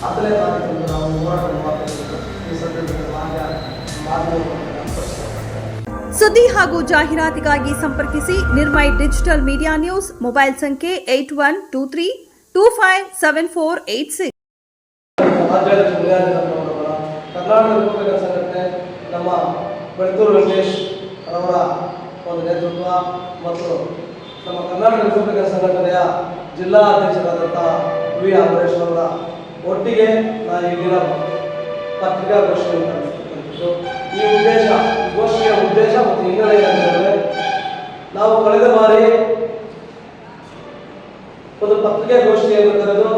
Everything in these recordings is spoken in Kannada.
ತಾರೀಕಿನಿಂದ ನಾವು ಹೋರಾಟ ಮಾಡ್ತಾ ಈ ಸಂದರ್ಭದಲ್ಲಿ ಸುದ್ದಿ ಹಾಗೂ ಜಾಹೀರಾತಿಗಾಗಿ ಸಂಪರ್ಕಿಸಿ Nirmay digital media news mobile ಸಂಖ್ಯೆ eight one two three two five seven four eight six. Karnataka ಸಂಘಟನೆ ನಮ್ಮ ಬೆಳತೂರು ವೆಂಕಟೇಶ್ ಅವರ ಒಂದು ನೇತೃತ್ವ ಮತ್ತು ನಮ್ಮ ಕರ್ನಾಟಕ ಸಂಘಟನೆಯ ಜಿಲ್ಲಾ ಅಧ್ಯಕ್ಷರಾದಂಥ ವಿ ಅಂಬರೀಶ್ ಅವರ ಒಟ್ಟಿಗೆ ನಾನು ಇಲ್ಲಿನ ಪತ್ರಿಕಾಗೋಷ್ಠಿ ನಡೆಸಿದ್ದು ಈ ಉದ್ದೇಶ, ಗೋಷ್ಠಿಯ ಉದ್ದೇಶ ಮತ್ತು ಹಿನ್ನೆಲೆ ಏನಂತಂದ್ರೆ ನಾವು ಕಳೆದ ಬಾರಿ ಒಂದು ಪತ್ರಿಕಾಗೋಷ್ಠಿಯನ್ನು ಕರೆದು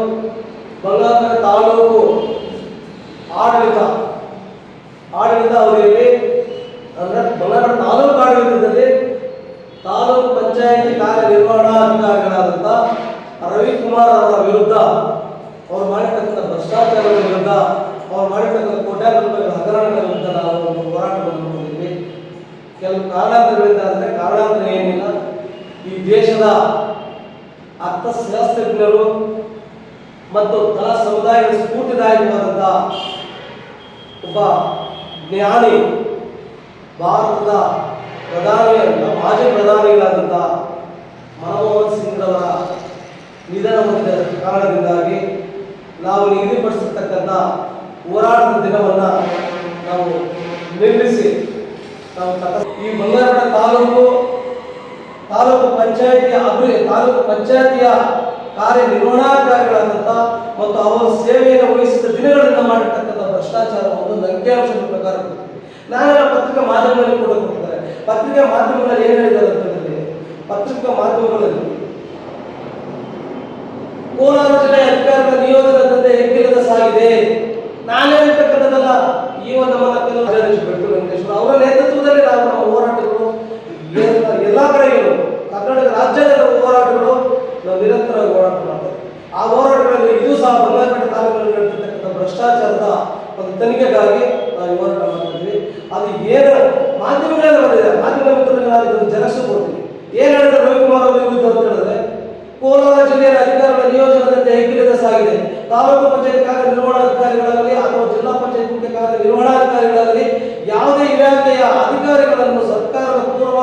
ಬಂಗಾಳ ತಾಲೂಕು ಆಡಳಿತ ಆಡಳಿತ ಅವಧಿಯಲ್ಲಿ ಅಂದರೆ ಬಂಗಾಳ ತಾಲೂಕು ಆಡಳಿತದಲ್ಲಿ ತಾಲೂಕು ಪಂಚಾಯಿತಿ ಕಾರ್ಯನಿರ್ವಹಣಾಧಿಕಾರಿಗಳಾದಂಥ ರವಿಕುಮಾರ್ ಅವರ ವಿರುದ್ಧ ಅವ್ರು ಮಾಡಿರ್ತಕ್ಕಂಥ ಭ್ರಷ್ಟಾಚಾರದ ವಿರುದ್ಧ ಅವ್ರು ಮಾಡಿರ್ತಕ್ಕಂಥ ಕೋಟ್ಯಾಂತರ ರೂಪಾಯಿಗಳ ಹಗರಣಗಳ ವಿರುದ್ಧ ನಾವು ಹೋರಾಟವನ್ನು ನೋಡಿದ್ವಿ. ಕೆಲವು ಕಾರಣಾಂತರಗಳಿಂದ ಅಂದರೆ ಕಾರಣಾಂತರ ಏನಿಲ್ಲ. ಈ ದೇಶದ ಅರ್ಥಶಾಸ್ತ್ರಜ್ಞರು ಮತ್ತು ಕಲಾ ಸಮುದಾಯದ ಸ್ಫೂರ್ತಿದಾಯಕವಾದಂಥ ಒಬ್ಬ ಜ್ಞಾನಿ, ಭಾರತದ ಪ್ರಧಾನಿ ಮಾಜಿ ಪ್ರಧಾನಿಗಳಾದಂಥ ಮನಮೋಹನ್ ಸಿಂಗ್ರವರ ನಿಧನ ಹೊಂದಿದ ಕಾರಣದಿಂದಾಗಿ ನಾವು ನಿಗದಿಪಡಿಸಿರ್ತಕ್ಕಂಥ ಹೋರಾಟದ ದಿನವನ್ನು ನಾವು ನಿರ್ಮಿಸಿ ನಾವು ಈ ಬಂಗಾರಪೇಟೆ ತಾಲೂಕು ತಾಲೂಕು ಪಂಚಾಯತಿಯ ಅಭಿವೃದ್ಧಿ ತಾಲೂಕು ಪಂಚಾಯತಿಯ ಕಾರ್ಯನಿರ್ವಹಣಾಧಿಕಾರಿಗಳಾದಂಥ ಮತ್ತು ಅವರ ಸೇವೆಯನ್ನು ವಹಿಸಿದ ದಿನಗಳನ್ನು ಮಾಡಿರ್ತಕ್ಕಂಥ ಭ್ರಷ್ಟಾಚಾರ ಒಂದು ಅಂಕಿಅಂಶದ ಪ್ರಕಾರ ನಾನೆಲ್ಲ ಪತ್ರಿಕಾ ಮಾಧ್ಯಮದಲ್ಲಿ ಕೂಡ ಕೊಡ್ತಾರೆ ಪತ್ರಿಕಾ ಮಾಧ್ಯಮಗಳಲ್ಲಿ ಏನು ಹೇಳಿದ್ದಾರೆ ಅಂತಂದರೆ, ಪತ್ರಿಕಾ ಮಾಧ್ಯಮಗಳಲ್ಲಿ ಕೋಲಾರ ಜಿಲ್ಲೆ ಅಧಿಕಾರಿಗಳ ನಿಯೋಜನೆ ತಂದೆ ಹೆಗ್ಗಿಲ್ಲದ ಸಾಗಿದೆ ನಾನೇ ಹೇಳ್ತಕ್ಕಂಥದ್ದಲ್ಲ ಈ ಒಂದು ನಮ್ಮ ವೆಂಕಟೇಶ್ವರ. ಅವರ ನೇತೃತ್ವದಲ್ಲಿ ನಾವು ನಮ್ಮ ಹೋರಾಟಗಳು ಎಲ್ಲ- ಕಡೆಗಳು ಕರ್ನಾಟಕ ರಾಜ್ಯದ ಹೋರಾಟಗಳು, ನಾವು ನಿರಂತರವಾಗಿ ಹೋರಾಟ ಮಾಡ್ತೇವೆ. ಆ ಹೋರಾಟಗಳಲ್ಲಿ ಇದು ಸಹ ಬಂಗಾರಪೇಟೆ ತಾಲೂಕಿನಲ್ಲಿ ನಡೆದಿರ್ತಕ್ಕಂಥ ಭ್ರಷ್ಟಾಚಾರದ ಒಂದು ತನಿಖೆಗಾಗಿ ನಾವು ಹೋರಾಟ ಮಾಡ್ತಿದ್ವಿ ಅದು ಏನು ಮಾಧ್ಯಮಗಳಲ್ಲಿ ಬಂದಿದೆ ಮಾಧ್ಯಮ ಮಿತ್ರರಿಗೆ ನಾನು ಇದನ್ನು ಜಲಸು ಕೊಡ್ತೀನಿ ಏನ್ ಹೇಳಿದ್ರೆ ರವಿಕುಮಾರ್ ಅವರ ವಿರುದ್ಧ ಅಂತ ಹೇಳಿದ್ರೆ ಕೋಲಾರ ಜಿಲ್ಲೆಯ ಅಧಿಕಾರಿಗಳ ನಿಯೋಜನೆ ಹೆಗ್ಗಿಲ್ಲದ ಸಾಗಿದೆ. ತಾಲೂಕು ಪಂಚಾಯತ್ ಕಾರ್ಯ ನಿರ್ವಹಣಾಧಿಕಾರಿಗಳಾಗಲಿ ಅಥವಾ ಜಿಲ್ಲಾ ಪಂಚಾಯತ್ ಮುಖ್ಯ ನಿರ್ವಹಣಾಧಿಕಾರಿಗಳಾಗಲಿ ಯಾವುದೇ ಇಲಾಖೆಯ ಅಧಿಕಾರಿಗಳನ್ನು ಸರ್ಕಾರದ ಪೂರ್ವ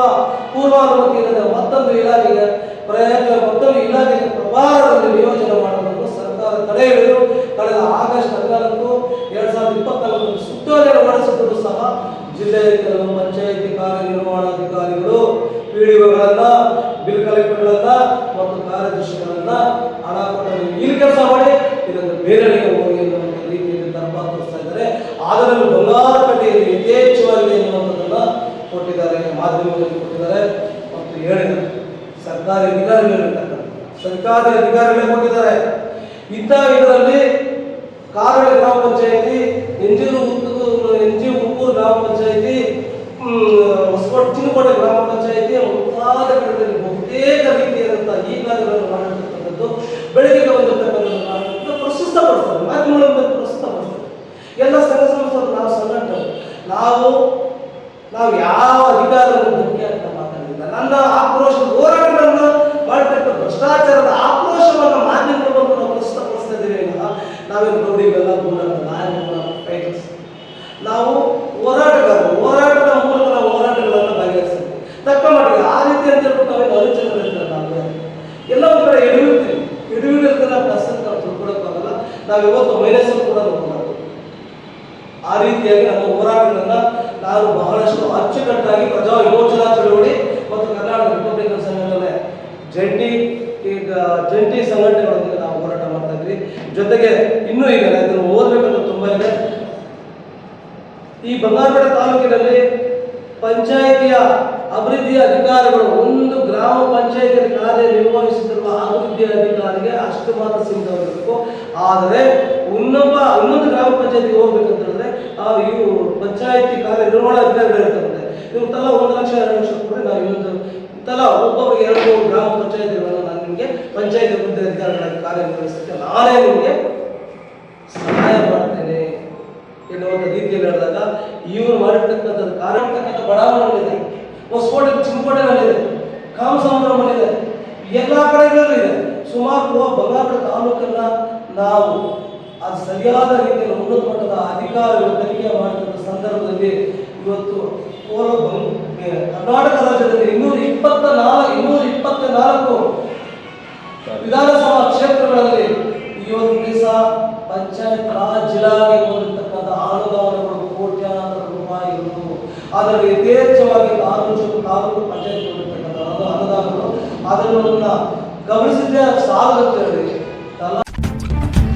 ಪೂರ್ವಾನುಮತಿ ಇಲ್ಲದೆ ಮತ್ತೊಂದು ಇಲಾಖೆಗೆ ಪ್ರಯತ್ನ ಮತ್ತೊಂದು ಇಲಾಖೆಗೆ ಪ್ರಭಾರದಲ್ಲಿ ನಿಯೋಜನೆ ಮಾಡುವುದನ್ನು ಸರ್ಕಾರ ತಡೆ ಹಿಡಿದು ಕಳೆದ ಆಗಸ್ಟ್ ಹದಿನಾಲ್ಕು, ಎರಡ್ ಸಾವಿರದ ಇಪ್ಪತ್ನಾಲ್ಕರಲ್ಲಿ ಸುತ್ತೋಲೆಯನ್ನು ಹೊರಡಿಸಿದ್ದರೂ ಸಹ ಜಿಲ್ಲೆಯ ಕೆಲವು ಪಂಚಾಯಿತಿ ಕಾರ್ಯನಿರ್ವಹಣಾಧಿಕಾರಿಗಳು ಪಿಡಿಒಗಳನ್ನ ಬಿಲ್ ಕಲೆಕ್ಟರ್ಗಳನ್ನ ಕಾರ್ಯದರ್ಶಿಗಳನ್ನ ಹಣ ಕೊಟ್ಟು ಇಲ್ಲಿ ಕೆಲಸ ಮಾಡಿ, ಇದನ್ನು ಬೇರೆಯವರಿಗೆ ಹೋಗಿ ಅನ್ನುವಂಥ ರೀತಿಯಲ್ಲಿ ಧರ್ಮ ತೋರಿಸ್ತಾ ಇದ್ದಾರೆ. ಅದರಲ್ಲೂ ಬಂಗಾರಪೇಟೆಯಲ್ಲಿ ಯಥೇಚ್ಛವಾಗಿ ಎನ್ನುವಂಥದ್ದನ್ನ ಕೊಟ್ಟಿದ್ದಾರೆ, ಮಾಧ್ಯಮದಲ್ಲಿ ಕೊಟ್ಟಿದ್ದಾರೆ. ಮತ್ತು ಹೇಳಿದ್ದಾರೆ ಸರ್ಕಾರಿ ಅಧಿಕಾರಿಗಳು ಸರ್ಕಾರಿ ಅಧಿಕಾರಿಗಳೇ ಕೊಟ್ಟಿದ್ದಾರೆ. ಇಂಥ ಇದರಲ್ಲಿ ಕಾರಣ ಗ್ರಾಮ ಪಂಚಾಯಿತಿ ಪಂಚಾಯತಿ ಎನ್ ಜಿ ಉಪ್ಪೂರು ಗ್ರಾಮ ಪಂಚಾಯಿತಿ ಹೊಸಕೋಟೆ ಚಿನ್ನಕೋಟೆ ಗ್ರಾಮ ಪಂಚಾಯಿತಿ ಮುಂತಾದ ಕಡೆಗಳಲ್ಲಿ ಬಹುತೇಕ ರೀತಿಯಾದಂತಹ ಈ ಕಾರ್ಯಗಳನ್ನು ಮಾಡಿರ್ತಕ್ಕಂಥದ್ದು ಬೆಳಗ್ಗೆ ಬಂದಿರತಕ್ಕಂಥದ್ದು ನಾವು ಪ್ರಸ್ತುತ ಪಡಿಸ್ತಾರೆ ಮಾಧ್ಯಮಗಳಲ್ಲಿ ಪ್ರಸ್ತುತ ಪಡಿಸ್ತಾರೆ ಎಲ್ಲ ಸಂಘ ಸಂಸ್ಥೆಗಳು ನಾವು ಸಂಘಟನೆ ನಾವು ನಾವು ಯಾವ ಅಧಿಕಾರದ ಮುಖ್ಯ ಅಂತ ಮಾತಾಡಿಲ್ಲ. ನನ್ನ ಆಕ್ರೋಶ, ಹೋರಾಟಗಳನ್ನು ಮಾಡ್ತಕ್ಕಂಥ ಭ್ರಷ್ಟಾಚಾರದ ಆಕ್ರೋಶವನ್ನು ಮಾಧ್ಯಮಗಳ ಮೂಲಕ ನಾವು ಪ್ರಸ್ತುತಪಡಿಸ್ತಾ ಇದ್ದೀವಿ ವಿನಃ ನಾವೇನು ರೌಡಿಗಲ್ಲ ಗುಂಡಲ್ಲ ನಾಯಕಲ್ಲ ಫೈಟರ್ಸ್ ನಾವು ಹೋರಾಟಗಾರರು ಹೋರಾಟದ ಮೂಲಕ ನಾವು ಹೋರಾಟಗಳನ್ನು ಬಗೆಹರಿಸ್ತೀವಿ ತಕ್ಕ ಮಟ್ಟಿಗೆ ಆ ರೀತಿ ಅಂತ ಹೇಳ್ಬಿಟ್ಟು ನಾವೇನು ಅನುಚರಗಳು ಇರ್ತಾರೆ ನಾವು ಎಲ್ಲ ಒಂದು ಕಡೆ ಎಡವಿರ್ತೀವಿ ಎಡವಿಡಿದ್ರೆ ನಾವು ಪ್ಲಸ್ ಅಂತ ನಾವು ತಿಳ್ಕೊಳಕ್ಕಾಗಲ್ಲ ನಾವು ಇವತ್ತು ಮೈನಸ್ ಕೂಡ ನೋಡಬಾರ್ದು ಆ ರೀತಿಯಾಗಿ ನಮ್ಮ ಹೋರಾಟಗಳನ್ನ ನಾವು ಬಹಳಷ್ಟು ಅಚ್ಚುಕಟ್ಟಾಗಿ ಪ್ರಜಾ ವಿಮೋಚನಾ ಚಳವಳಿ ಮತ್ತು ಕರ್ನಾಟಕ ರಿಪಬ್ಲಿಕನ್ ಸಂಘಟನೆ ಜಂಟಿ ಈಗ ಜಂಟಿ ಸಂಘಟನೆಗಳೊಂದಿಗೆ ನಾವು ಹೋರಾಟ ಮಾಡ್ತಾ ಇದ್ವಿ. ಜೊತೆಗೆ ಇನ್ನೂ ಈಗ ನಾನು ಇದನ್ನು ಓದಬೇಕಂತ ತುಂಬಾ ಇದೆ. ಈ ಬಂಗಾರಪೇಟೆ ತಾಲೂಕಿನಲ್ಲಿ ಪಂಚಾಯಿತಿಯ ಅಭಿವೃದ್ಧಿಯ ಅಧಿಕಾರಿಗಳು ಒಂದು ಗ್ರಾಮ ಪಂಚಾಯತಿಯಲ್ಲಿ ಕಾರ್ಯನಿರ್ವಹಿಸುತ್ತಿರುವ ಅಭಿವೃದ್ಧಿ ಅಧಿಕಾರಿಗೆ ಅಷ್ಟು ಮಾತ್ರ ಸೀಮಿತವಾಗಿರಬೇಕು. ಆದರೆ ಇನ್ನೊಬ್ಬ, ಇನ್ನೊಂದು ಗ್ರಾಮ ಪಂಚಾಯತಿಗೆ ಹೋಗ್ಬೇಕಂತ ಹೇಳಿದ್ರೆ ಇವು ಪಂಚಾಯತಿ ಕಾರ್ಯನಿರ್ವಹಣಾ ಅಧಿಕಾರಿಗಳು ಇರ್ತದೆ ಇವ್ರು ತಲಾ ಒಂದು ಲಕ್ಷ ಎರಡು ಲಕ್ಷ ಕೊಟ್ಟರೆ ನಾವು ಇನ್ನೊಂದು ತಲಾ ಒಬ್ಬೊಬ್ಬರಿಗೆ ಎರಡು ಗ್ರಾಮ ಪಂಚಾಯತಿಗಳನ್ನು ನಾನು ನಿಮಗೆ ಪಂಚಾಯತ್ ಅಭಿವೃದ್ಧಿ ಅಧಿಕಾರಿಗಳಾಗಿ ಕಾರ್ಯನಿರ್ವಹಿಸುತ್ತೆ ನಾನೇ ನಿಮಗೆ ಸಹಾಯ ಮಾಡ್ತೇನೆ ಎನ್ನುವಂಥ ರೀತಿಯಲ್ಲಿ ಹೇಳಿದಾಗ, ಇವರು ಮಾಡಿರ್ತಕ್ಕಂಥದ್ದು ಕಾರ್ಯತಕ್ಕಂಥ ಬಡಾವಣೆಗಳಿದೆ ಹೊಸಕೋಟೆ ಚಿಂಕೋಟೆನಲ್ಲಿದೆ ಕಾಮಸಮುದ್ರಮಲ್ಲಿದೆ ಎಲ್ಲ ಕಡೆಗಳಲ್ಲೂ ಇದೆ. ಸುಮಾರು ಬಂಗಾರ ತಾಲೂಕನ್ನ ನಾವು ಅದು ಸರಿಯಾದ ರೀತಿಯಲ್ಲಿ ಉನ್ನತ ಮಟ್ಟದ ಅಧಿಕಾರಿಗಳು ತನಿಖೆ ಮಾಡಿದ ಸಂದರ್ಭದಲ್ಲಿ ಇವತ್ತು ಕರ್ನಾಟಕ ರಾಜ್ಯದಲ್ಲಿ ಇನ್ನೂರ ಇಪ್ಪತ್ತ ನಾಲ್ಕು ಇನ್ನೂರ ಇಪ್ಪತ್ತ ನಾಲ್ಕು ವಿಧಾನಸಭಾ ಕ್ಷೇತ್ರಗಳಲ್ಲಿ ಇವತ್ತು ದಿವಸ ಪಂಚಾಯತ್ ರಾಜ್ ಜಿಲ್ಲಾಗೆ ಹೋಗಿರ್ತಕ್ಕಂಥ ಅನುದಾನಗಳು ಕೋಟ್ಯಾಂತರ ರೂಪಾಯಿಗಳು ಅದರಲ್ಲಿ ಯಥೇಚ್ಛವಾಗಿ ತಾಲೂಕು ತಾಲೂಕು ಪಂಚಾಯತ್ ಅನುದಾನಗಳು. ಅದನ್ನು ಗಮನಿಸಿದ್ದೇ ತಲಾ